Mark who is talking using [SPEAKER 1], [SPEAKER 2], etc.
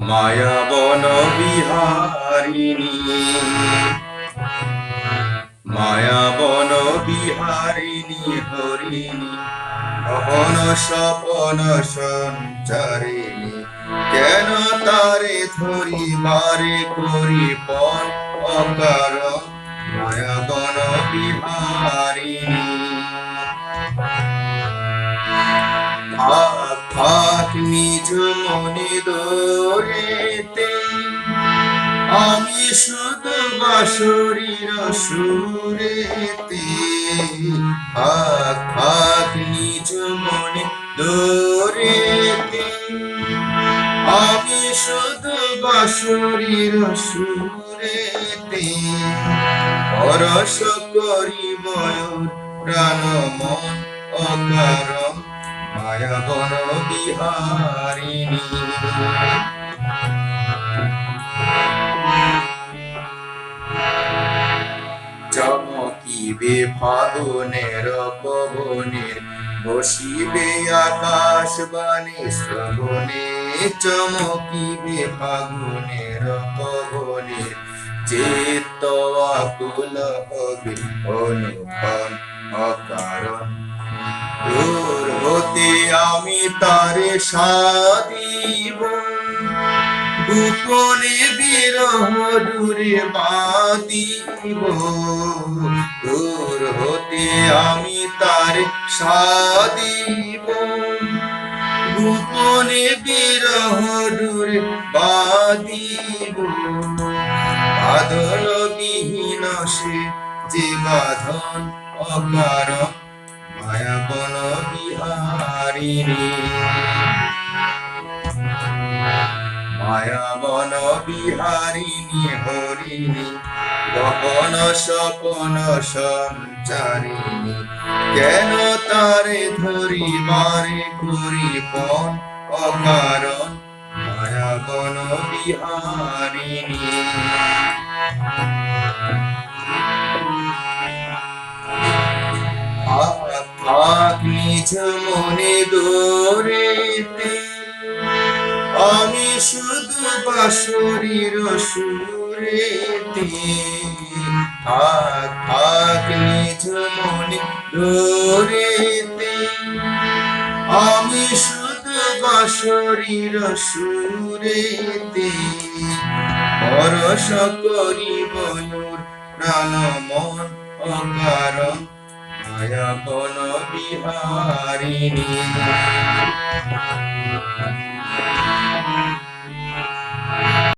[SPEAKER 1] মায়া বন বিহারিণী। মায়া বন বিহারিণী হরিণী ভবন স্বপন সঞ্চারিণী। কেন তারে ধরি বারে করি পর অকার মায়া থাক থাক নিজ মনে দোরেতে আমি শুধু সুরেতে। নিজ মনে দোরেতে আমি শুধু বাসুরীর সুরেতে। পরশ করি ময়ূর প্রাণ মন বন চমকিবে ফাগুনের পবনের বসিবে আকাশ বাণী শ্রবণে। চমকিবে ফাগুনের পবনের চেত আকুল হবে অনুপম অকারণ। হতে আমি তারে সাদিব গোপনে বিরহ দূরে বাদিব দূর হতে আমি তারে সাদিব গোপনে বিরহ দূরে বাদিব বাদল বিহীন সে যে বাঁধন অকারণ মায়া বন বিহারিণী বিহারিণী হরিণী গগন সপন সঞ্চারিণী। কেন তারে ধরি মারে করি পন অকারণ? মায়া বন বিহারিণী নিজ মনে দোরেতে আমি শুধু বাসুরীর সুরেতে থাক থাক নিজ মনে দোরেতে। আমি শুধু বাসুরীর সুরেতে পরশ করি ময়ূর প্রাণ মন অকারণ। माया बोलो बिहारिणी?